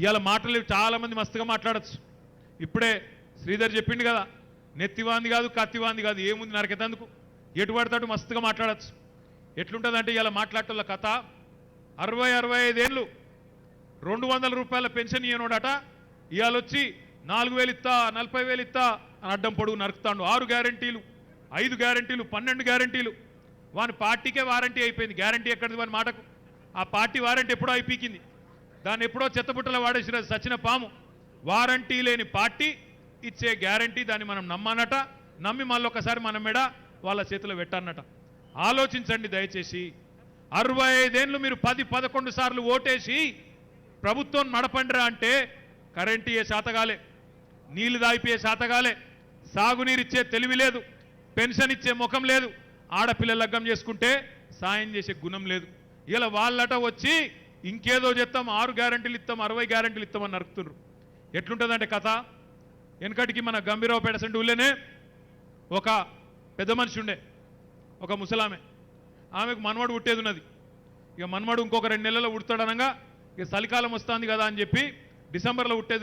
ఇవాళ మాటలు చాలా మంది మస్తుగా మాట్లాడచ్చు. ఇప్పుడే శ్రీధర్ చెప్పిండు కదా నెత్తివాంది కాదు కత్తివాంది కాదు ఏముంది నరకెతందుకు ఎటు పడతాడు మస్తుగా మాట్లాడచ్చు. ఎట్లుంటుందంటే ఇవాళ మాట్లాడటంలో కథ అరవై అరవై ఐదేళ్ళు రెండు వందల రూపాయల పెన్షన్ ఇయ్యనోడట ఇవాళ వచ్చి నాలుగు వేలు ఇస్తా నలభై వేలు ఇస్తా అని అడ్డం పొడుగు నరుకుతాడు. ఆరు గ్యారంటీలు ఐదు గ్యారంటీలు పన్నెండు గ్యారంటీలు. వాని పార్టీకే వారంటీ అయిపోయింది. గ్యారంటీ ఎక్కడిది వాని మాటకు? ఆ పార్టీ వారంటీ ఎప్పుడో అయిపోయింది దాన్ని ఎప్పుడో చెత్తబుట్టలో వాడేసిన సచిన పాము వారంటీ లేని పార్టీ ఇచ్చే గ్యారంటీ దాన్ని మనం నమ్మనట నమ్మి మళ్ళీ ఒకసారి మన మెడ వాళ్ళ చేతిలో పెట్టన్నట. ఆలోచించండి దయచేసి. అరవై ఐదేళ్ళు మీరు పది పదకొండు సార్లు ఓటేసి ప్రభుత్వం నడపండిరా అంటే కరెంట్ ఏ శాతగాలే నీళ్ళు దాయిపోయే శాతగాలే సాగునీరిచ్చే తెలివి లేదు పెన్షన్ ఇచ్చే ముఖం లేదు ఆడపిల్లలు లగ్గం చేసుకుంటే సాయం చేసే గుణం లేదు. ఇలా వాళ్ళట వచ్చి ఇంకేదో చెప్తాం ఆరు గ్యారంటీలు ఇస్తాం అరవై గ్యారంటీలు ఇస్తామని నరుకుతున్నారు. ఎట్లుంటుందంటే కథ? వెనకటికి మన గంభీరావుపేట సెంటు ఊళ్ళోనే ఒక పెద్ద మనిషి ఉండే ఒక ముసలామె. ఆమెకు మనవడు పుట్టేది ఉన్నది. ఇక మనవడు ఇంకొక రెండు నెలల్లో పుడతాడనగా ఇక చలికాలం వస్తుంది కదా అని చెప్పి డిసెంబర్లో పుట్టేది